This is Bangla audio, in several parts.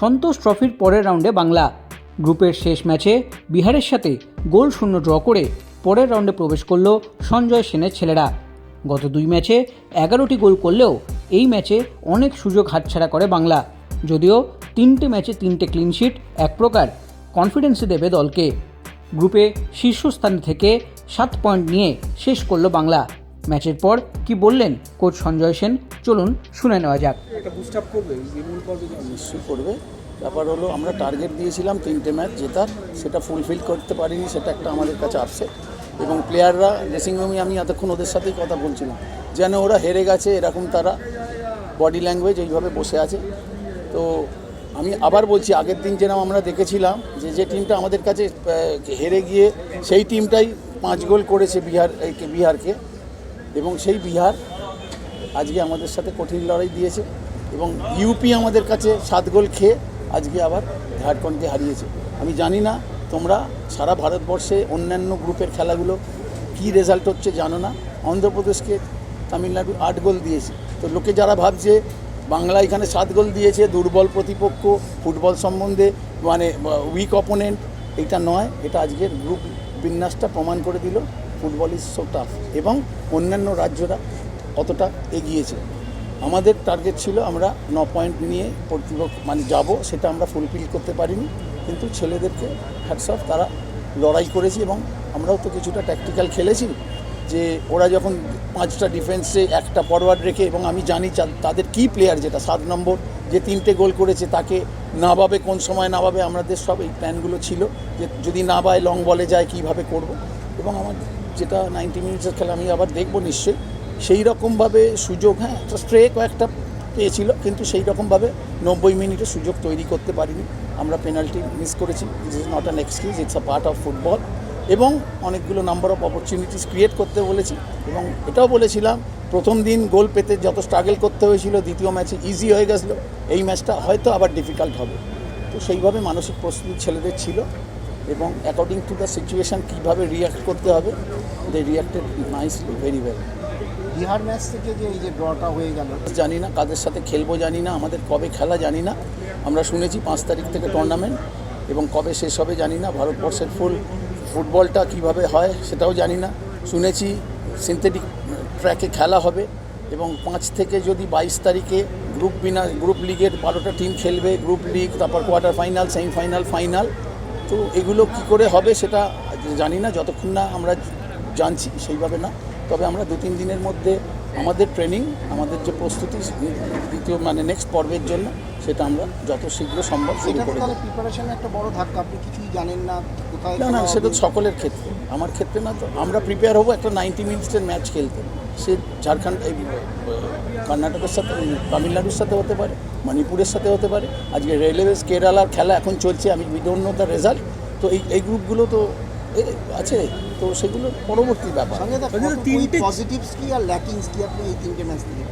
সন্তোষ ট্রফির পরের রাউন্ডে বাংলা। গ্রুপের শেষ ম্যাচে বিহারের সাথে গোল শূন্য ড্র করে পরের রাউন্ডে প্রবেশ করল সঞ্জয় সেনের ছেলেরা। গত দুই ম্যাচে এগারোটি গোল করলেও এই ম্যাচে অনেক সুযোগ হাতছাড়া করে বাংলা। যদিও তিনটে ম্যাচে তিনটে ক্লিনশিট এক প্রকার কনফিডেন্সই দেবে দলকে। গ্রুপে শীর্ষস্থান থেকে সাত পয়েন্ট নিয়ে শেষ করল বাংলা। ম্যাচের পর কি বললেন কোচ সঞ্জয় সেন? চলুন শুনে নেওয়া যাক। আপ করবে ব্যাপার হলো, আমরা টার্গেট দিয়েছিলাম তিনটে ম্যাচ জেতার, সেটা ফুলফিল করতে পারিনি, সেটা একটা আমাদের কাছে আপসেট এবং প্লেয়াররা ড্রেসিং রুমে আমি এতক্ষণ ওদের সাথেই কথা বলছিলাম, যেন ওরা হেরে গেছে, এরকম তারা বডি ল্যাঙ্গুয়েজ এইভাবে বসে আছে। তো আমি আবার বলছি, আগের দিন যেরকম আমরা দেখেছিলাম, যে যে টিমটা আমাদের কাছে হেরে গিয়ে, সেই টিমটাই পাঁচ গোল করেছে বিহার বিহারকে। এবং সেই বিহার আজকে আমাদের সাথে কঠিন লড়াই দিয়েছে এবং ইউপি আমাদের কাছে সাত গোল খেয়ে আজকে আবার ঝাড়খণ্ডকে হারিয়েছে। আমি জানি না তোমরা সারা ভারতবর্ষে অন্যান্য গ্রুপের খেলাগুলো কি রেজাল্ট হচ্ছে জানো না। অন্ধ্রপ্রদেশকে তামিলনাড়ু আট গোল দিয়েছে। তো লোকে যারা ভাবছে বাংলা এখানে সাত গোল দিয়েছে, দুর্বল প্রতিপক্ষ, ফুটবল সম্বন্ধে মানে উইক অপোনেন্ট এটা নয়, এটা আজকের গ্রুপ বিন্যাসটা প্রমাণ করে দিল। ফুটবল ইজ সো টাফ এবং অন্যান্য রাজ্যরা অতটা এগিয়েছে। আমাদের টার্গেট ছিল আমরা ন পয়েন্ট নিয়ে প্রতিপক্ষ মানে যাব, সেটা আমরা ফুলফিল করতে পারিনি। কিন্তু ছেলেদেরকে হ্যাটসঅফ তারা লড়াই করেছি এবং আমরাও তো কিছুটা ট্যাকটিক্যাল খেলেছি যে ওরা যখন পাঁচটা ডিফেন্সে একটা ফরওয়ার্ড রেখে এবং আমি জানি তাদের কি প্লেয়ার যেটা, সাত নম্বর যে তিনটে গোল করেছে, তাকে না নাবাবে কোন সময়, না নাবাবে আমাদের সব এই প্ল্যানগুলো ছিল যে যদি না বায় লং বলে যায়, কীভাবে করব? এবং আমার যেটা নাইনটি মিনিটসের খেলা আমি আবার দেখব নিশ্চয়ই। সেই রকমভাবে সুযোগ হ্যাঁ একটা স্ট্রে কয়েকটা পেয়েছিল, কিন্তু সেই রকমভাবে নব্বই মিনিটে সুযোগ তৈরি করতে পারিনি। আমরা পেনাল্টি মিস করেছি। This is not an excuse it's a part of football এবং অনেকগুলো নাম্বার অফ অপরচুনিটিস ক্রিয়েট করতে বলেছি। এবং এটাও বলেছিলাম, প্রথম দিন গোল পেতে যত স্ট্রাগল করতে হয়েছিল, দ্বিতীয় ম্যাচে ইজি হয়ে গেছিল। এই ম্যাচটা হয়তো আবার ডিফিকাল্ট হবে। তো সেইভাবে মানসিক প্রস্তুতি ছেলেদের ছিল। এবং অ্যাকর্ডিং টু দ্য সিচুয়েশান কীভাবে রিয়াক্ট করতে হবে they reacted nicely very well Bihar match থেকে যে এই যে ড্রটা হয়ে গেল জানি না কাদের সাথে খেলব জানি না আমাদের কবে খেলা জানি না। আমরা শুনেছি পাঁচ তারিখ থেকে টুর্নামেন্ট এবং কবে শেষ হবে জানি না ভারতবর্ষের ফুল ফুটবলটা কীভাবে হয় সেটাও জানি না। শুনেছি সিনথেটিক ট্র্যাকে খেলা হবে এবং পাঁচ থেকে যদি বাইশ তারিখে গ্রুপ বিনা গ্রুপ লিগের বারোটা টিম খেলবে গ্রুপ লিগ তারপর কোয়ার্টার ফাইনাল সেমিফাইনাল ফাইনাল তো এগুলো কি করে হবে সেটা জানি না যতক্ষণ না আমরা জানছি সেইভাবে না। তবে আমরা দু তিন দিনের মধ্যে আমাদের ট্রেনিং আমাদের যে প্রস্তুতি দ্বিতীয় মানে নেক্সট পর্বের জন্য সেটা আমরা যত শীঘ্র সম্ভব শুরু করে একটা বড় ধাক্কা আপনি কিছুই জানেন না। না না সেটা তো সকলের ক্ষেত্রে। আমার ক্ষেত্রে না তো। আমরা প্রিপেয়ার হব একটা নাইনটি মিনিটসের ম্যাচ খেলতে। সে ঝাড়খণ্ড এই কর্ণাটকের সাথে তামিলনাড়ুর সাথে হতে পারে মণিপুরের সাথে হতে পারে। আজকে রেলওয়েজ কেরালার খেলা এখন চলছে আমি বিডোন্ট নো দ্য রেজাল্ট তো এই এই গ্রুপগুলো তো এ, আছে। তো সেগুলো পরবর্তী ব্যাপার। তিনটে পজিটিভস কি আর ল্যাকিংস কি আপনি এই তিনটে ম্যাচ থেকে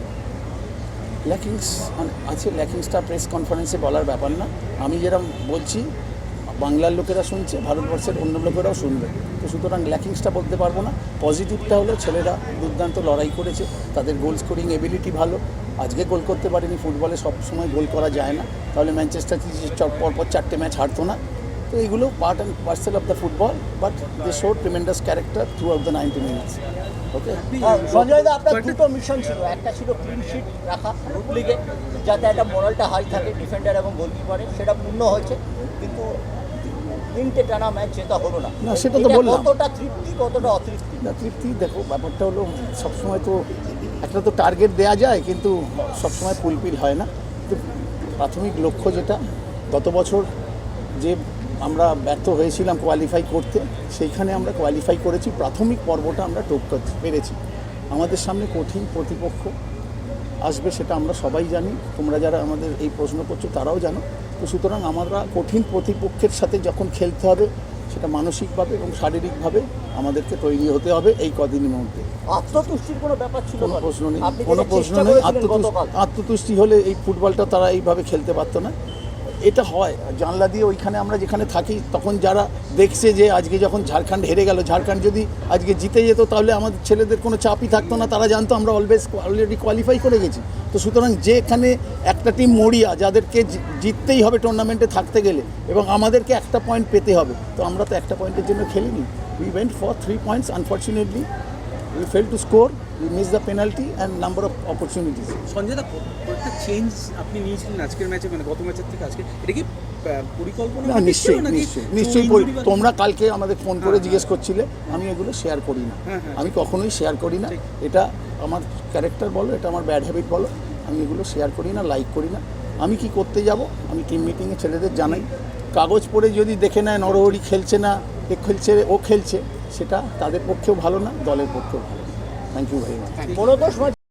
ল্যাকিংস আছে ল্যাকিংসটা প্রেস কনফারেন্সে বলার ব্যাপার না। আমি যেরকম বলছি বাংলার লোকেরা শুনছে, ভারতবর্ষের অন্য লোকেরাও শুনবে। তো সুতরাং ল্যাকিংসটা বলতে পারব না। পজিটিভটা হলো ছেলেরা দুর্দান্ত লড়াই করেছে, তাদের গোল স্কোরিং এবিলিটি ভালো। আজকে গোল করতে পারেনি ফুটবলে সব সময় গোল করা যায় না। তাহলে ম্যানচেস্টার সিটি পরপর চারটে ম্যাচ হারতো না। তো এইগুলো part and parcel of the football but they show tremendous character throughout the ninety minutes okay Sanjay da, আপনার দুটো মিশন ছিল। একটা ছিল ক্লিন শিট রাখা লিগে যাতে একটা মোরালটা হাই থাকে ডিফেন্ডার এবং গোলকিপারে সেটা পূর্ণ হয়েছে। তিনটে টানা ম্যাচ জেতা হলো না। না, সেটা তো বললাম। কতটা তৃপ্তি কতটা অতৃপ্তি? না তৃপ্তি দেখো ব্যাপারটা হলো সবসময় তো একটা তো টার্গেট দেয়া যায় কিন্তু সবসময় ফুলফিল হয় না। তো প্রাথমিক লক্ষ্য যেটা গত বছর যে আমরা ব্যর্থ হয়েছিলাম কোয়ালিফাই করতে সেইখানে আমরা কোয়ালিফাই করেছি। প্রাথমিক পর্বটা আমরা টোপ করতে পেরেছি। আমাদের সামনে কঠিন প্রতিপক্ষ আসবে সেটা আমরা সবাই জানি। তোমরা যারা আমাদের এই প্রশ্ন করছ তারাও জানো। তো সুতরাং আমরা কঠিন প্রতিপক্ষের সাথে যখন খেলতে হবে সেটা মানসিকভাবে এবং শারীরিকভাবে আমাদেরকে তৈরি হতে হবে এই কদিনের মধ্যে। আত্মতুষ্টির কোনো ব্যাপার ছিল কোনো প্রশ্ন নেই। কোনো প্রশ্ন নেই। আত্মতুষ্টি আত্মতুষ্টি হলে এই ফুটবলটা তারা এইভাবে খেলতে পারতো না। এটা হয়। জানলা দিয়ে ওইখানে আমরা যেখানে থাকি, তখন যারা দেখছে যে আজকে যখন ঝাড়খণ্ড হেরে গেল, ঝাড়খণ্ড যদি আজকে জিতে যেত, তাহলে আমাদের ছেলেদের কোনো চাপই থাকতো না, তারা জানতো আমরা অলওয়েজ অলরেডি কোয়ালিফাই করে গেছি। তো সুতরাং যেখানে একটা টিম মরিয়া, যাদেরকে জিততেই হবে টুর্নামেন্টে থাকতে গেলে, এবং আমাদেরকে একটা পয়েন্ট পেতে হবে, তো আমরা তো একটা পয়েন্টের জন্য খেলিনি। We went for three points unfortunately we fail to score we miss the penalty and number of opportunities Sanjay da একটা চেঞ্জ আপনি নিয়েছিলেন আজকের ম্যাচে মানে গত ম্যাচের থেকে আজকে এটা কি পরিকল্পনা না নিশ্চয়ই নিশ্চয়ই নিশ্চয়ই তোমরা কালকে আমাদের ফোন করে হ্যাঁ, জিজ্ঞেস করছিলে আমি এগুলো শেয়ার করি না। হ্যাঁ, হ্যাঁ। আমি কখনোই শেয়ার করি না। এটা আমার ক্যারেক্টার বলো এটা আমার ব্যাড হ্যাবিট বলো আমি এগুলো শেয়ার করি না লাইক করি না। আমি কি করতে যাব? আমি টিম মিটিংয়ে ছেলেদের জানাই। কাগজ পড়ে যদি দেখে নেয় নরহরি খেলছে না এ খেলছে ও খেলছে সেটা তাদের পক্ষেও ভালো না দলের পক্ষেও ভালো থ্যাংক ইউ ভেরি মাচ